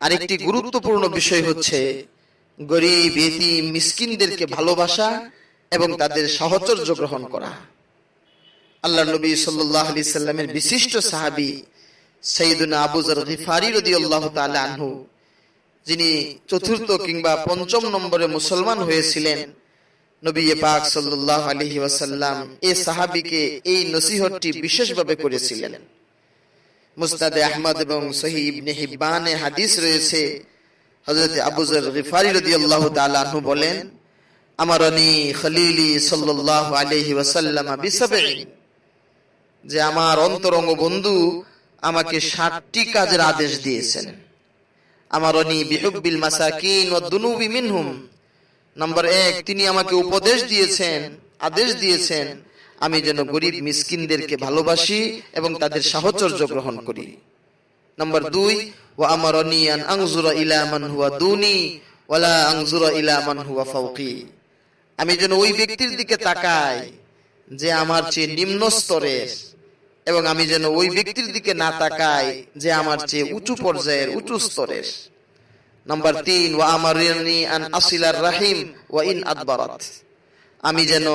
আরেকটি গুরুত্বপূর্ণ বিষয় হচ্ছে গরিব এতিম মিসকিনদেরকে ভালোবাসা এবং তাদের সাহচর্য গ্রহণ করা। আল্লাহ নবী সাল্লাহ আলি সাল্লামের বিশিষ্ট সাহাবি সঈদুনা আবুজর গিফারি রদি আল্লাহ আনহু। যিনি চতুর্থ কিংবা পঞ্চম নম্বরে মুসলমান হয়েছিলেন নবী পাক সাল্লাহ আলহি ওয়াসাল্লাম এই সাহাবিকে এই নসিহতটি বিশেষভাবে করেছিলেন। মুস্তাদে আহমদ এবং সহি ইবনে হিব্বানে হাদিস রয়েছে। হযরত আবুজর গিফারি রাদিয়াল্লাহু তাআলা আনহু বলেন আমার আমারনি খলিলি সাল্লাল্লাহু আলাইহি ওয়াসাল্লাম বিসাবঈ। যে আমার অন্তরঙ্গ বন্ধু আমাকে ষাটটি কাজের আদেশ দিয়েছেন। আমারনি বিহুব্বিল মাসাকিন ওয়া দুনুবি মিনহুম। নাম্বার এক তিনি আমাকে উপদেশ দিয়েছেন আদেশ দিয়েছেন আমি যেন গরিব মিসকিনদেরকে ভালোবাসি এবং তাদের সাহচর্য গ্রহণ করি। নাম্বার দুই ও আমার অনিয়ান আংজুরা ইলা মান হুয়া দুনি ওয়ালা আংজুরা ইলা মান হুয়া ফাওকি। আমি যেন ওই ব্যক্তির দিকে তাকাই যে আমার চেয়ে নিম্ন স্তরের এবং আমি যেন ওই ব্যক্তির দিকে না তাকাই যে আমার চেয়ে উঁচু পর্যায়ের উঁচু স্তরের। নাম্বার তিন ওয়া আমার আন আসিলার রাহিম ওয়া ইন আদবারাত। আমি যেন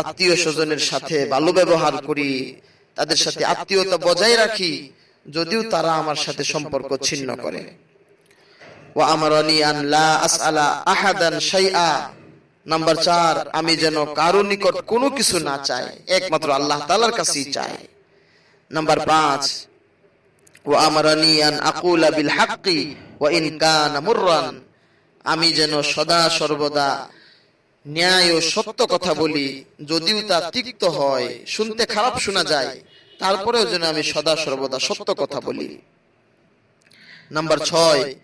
আত্মীয় স্বজনের সাথে ভালো ব্যবহার করি, তাদের সাথে আত্মীয়তা বজায় রাখি, যদিও তারা আমার সাথে সম্পর্ক ছিন্ন করে। ও আমার আন লা আসআলা আহাদান নাম্বার চার, আমি যেন কারও নিকট কোনো কিছু না চাই, একমাত্র আল্লাহ তালার কাছেই চাই। নাম্বার পাঁচ ও আমার আন আকুলা বিল হাক্কি ও ইন কানা মুররান। আমি যেন সদা সর্বদা ন্যায় ও সত্য কথা বলি, যদিও তা তিক্ত হয়, শুনতে খারাপ শোনা যায়, তারপরেও যেন আমি সদা সর্বদা সত্য কথা বলি। নাম্বার ছয়,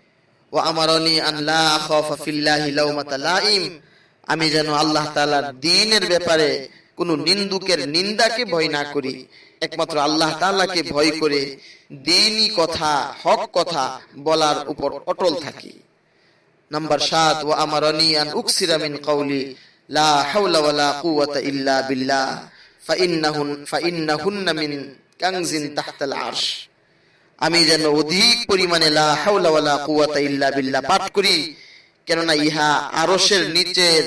ও আমারনি আল্লাহ আমি যেন আল্লাহ তালার দিনের ব্যাপারে কোনো নিন্দুকের নিন্দাকে ভয় না করি। একমাত্র আল্লাহ তাআলাকে ভয় করে দিনই কথা, হক কথা বলার উপর অটল থাকি। নাম্বার সাত ও আমার উকসিরামিন কৌলি লা হাওলা ওয়ালা ইল্লা বিল্লাহ, ফাইন্নাহুন মিন কাংজিন তাহতাল আরশ। আমি যেন অধিক পরিমাণে লা হাওলা ওয়ালা ইল্লা বিল্লাহ পাঠ করি, কেননা ইহা আরশের নিচের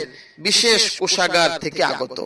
বিশেষ কোষাগার থেকে আগত।